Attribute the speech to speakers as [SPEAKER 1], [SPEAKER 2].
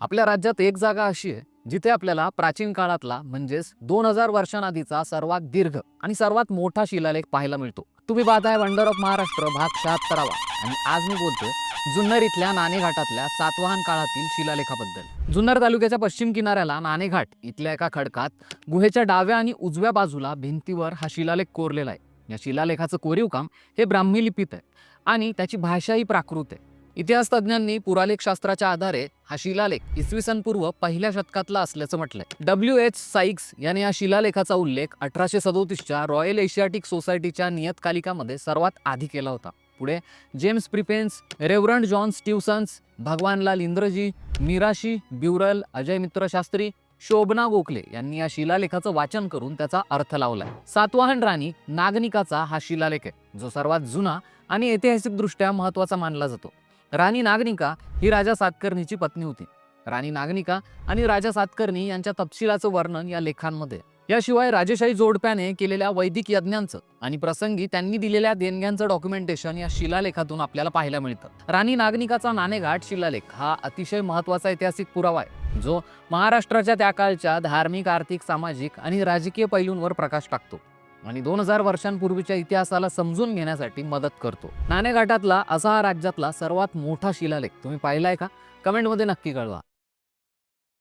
[SPEAKER 1] आपल्या राज्यात एक जागा अशी आहे जिथे आपल्याला प्राचीन काळातला म्हणजेच दोन हजार वर्षांआधीचा सर्वात दीर्घ आणि सर्वात मोठा शिलालेख पाहायला मिळतो. तुम्ही पाहताय वंडर ऑफ महाराष्ट्र भाग शहात्तरावा आणि आज मी बोलतो जुन्नर इथल्या नाणेघाटातल्या सातवाहन काळातील शिलालेखाबद्दल. जुन्नर तालुक्याच्या पश्चिम किनाऱ्याला नाणेघाट इथल्या एका खडकात गुहेच्या डाव्या आणि उजव्या बाजूला भिंतीवर हा शिलालेख कोरलेला आहे. या शिलालेखाचं कोरीव काम हे ब्राह्मी लिपीत आहे आणि त्याची भाषाही प्राकृत आहे. इतिहास तज्ज्ञांनी पुरालेखशास्त्राच्या आधारे हा शिलालेख इसवी सन पूर्व पहिल्या शतकातला असल्याचं म्हटलंय. डब्ल्यू एच साईक्स याने या शिलालेखाचा उल्लेख अठराशे सदोतीसच्या रॉयल एशियाटिक सोसायटीच्या नियतकालिकामध्ये सर्वात आधी केला होता. पुढे James Prinsep Reverend John Stevenson Bhagwanlal Indraji Mirashi ब्युरल Ajay Mitra Shastri Shobhana Gokhale यांनी या शिलालेखाचं वाचन करून त्याचा अर्थ लावलाय. सातवाहन राणी नागनिकाचा हा शिलालेख आहे जो सर्वात जुना आणि ऐतिहासिकदृष्ट्या महत्त्वाचा मानला जातो. राणी नागनिका ही राजा सातकर्णीची पत्नी होती. राणी नागनिका आणि राजा सातकर्णी यांच्या तपशिलाचं वर्णन या लेखांमध्ये. याशिवाय राजेशाही जोडप्याने केलेल्या वैदिक यज्ञांचं आणि प्रसंगी त्यांनी दिलेल्या देणग्यांचं डॉक्युमेंटेशन या शिलालेखातून आपल्याला पाहायला मिळतं. राणी नागनिकाचा नाणेघाट शिलालेख हा अतिशय महत्त्वाचा ऐतिहासिक पुरावा आहे जो महाराष्ट्राच्या त्या काळच्या धार्मिक आर्थिक सामाजिक आणि राजकीय पैलूंवर प्रकाश टाकतो. आणि दोन हजार वर्षांपूर्वीच्या इतिहासाला समजून घेण्यासाठी मदत करतो. नाणेघाटातला असा हा राज्यातला सर्वात मोठा शिलालेख तुम्ही पाहिलाय का? कमेंटमध्ये नक्की कळवा.